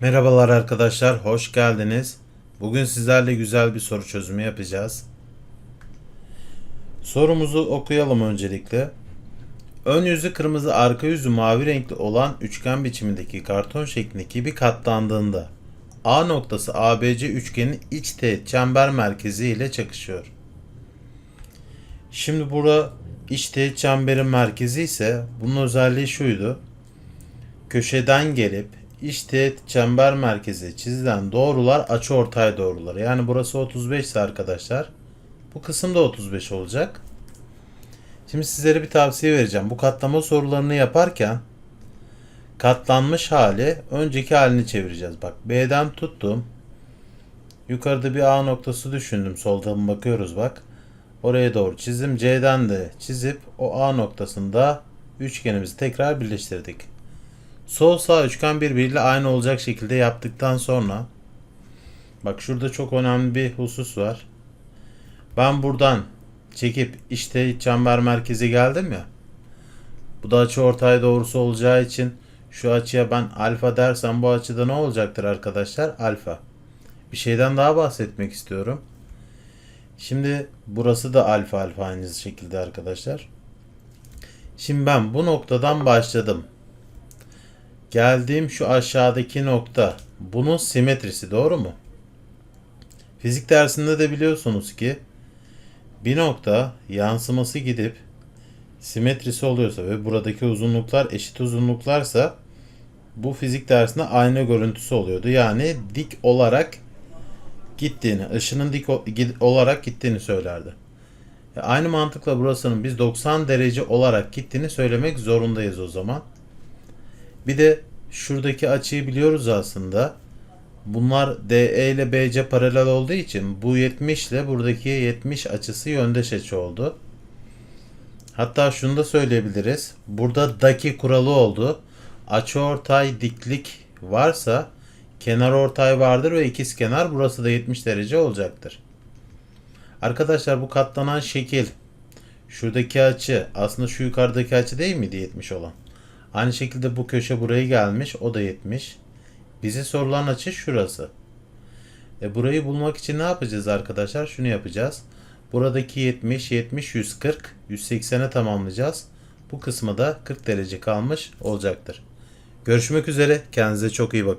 Merhabalar arkadaşlar, hoş geldiniz. Bugün sizlerle güzel bir soru çözümü yapacağız. Sorumuzu okuyalım öncelikle. Ön yüzü kırmızı, arka yüzü mavi renkli olan üçgen biçimindeki karton şeklindeki bir katlandığında A noktası ABC üçgenin iç teğet çember merkezi ile çakışıyor. Şimdi bura iç teğet çemberin merkezi ise bunun özelliği şuydu köşeden gelip iç teğet çember merkezi çizilen doğrular açıortay doğruları. Yani burası 35 ise arkadaşlar bu kısım da 35 olacak. Şimdi sizlere bir tavsiye vereceğim. Bu katlama sorularını yaparken katlanmış hali önceki halini çevireceğiz. Bak B'den tuttum. Yukarıda bir A noktası düşündüm. Soldan bakıyoruz bak. Oraya doğru çizdim. C'den de çizip o A noktasında üçgenimizi tekrar birleştirdik. Sol sağ üçgen birbiriyle aynı olacak şekilde yaptıktan sonra bak şurada çok önemli bir husus var. Ben buradan çekip işte çember merkezi geldim ya. Bu da açı ortay doğrusu olacağı için şu açıya ben alfa dersem bu açıda ne olacaktır arkadaşlar? Alfa. Bir şeyden daha bahsetmek istiyorum. Şimdi burası da alfa alfa aynı şekilde arkadaşlar. Şimdi ben bu noktadan başladım. Geldiğim şu aşağıdaki nokta bunun simetrisi doğru mu? Fizik dersinde de biliyorsunuz ki bir nokta yansıması gidip simetrisi oluyorsa ve buradaki uzunluklar eşit uzunluklarsa bu fizik dersinde ayna görüntüsü oluyordu. Yani dik olarak gittiğini, ışının dik olarak gittiğini söylerdi. E, Aynı mantıkla burasının biz 90 derece olarak gittiğini söylemek zorundayız o zaman. Bir de şuradaki açıyı biliyoruz aslında. Bunlar DE ile BC paralel olduğu için bu 70 ile buradaki 70 açısı yöndeş açı oldu. Hatta şunu da söyleyebiliriz. Burada daki kuralı oldu. Açıortay diklik varsa kenar ortay vardır ve ikiz kenar burası da 70 derece olacaktır. Arkadaşlar bu katlanan şekil şuradaki açı aslında şu yukarıdaki açı değil miydi 70 olan? Aynı şekilde bu köşe buraya gelmiş. O da 70. Bize sorulan açı şurası. E burayı bulmak için ne yapacağız arkadaşlar? Şunu yapacağız. Buradaki 70, 70, 140, 180'e tamamlayacağız. Bu kısmı da 40 derece kalmış olacaktır. Görüşmek üzere. Kendinize çok iyi bakın.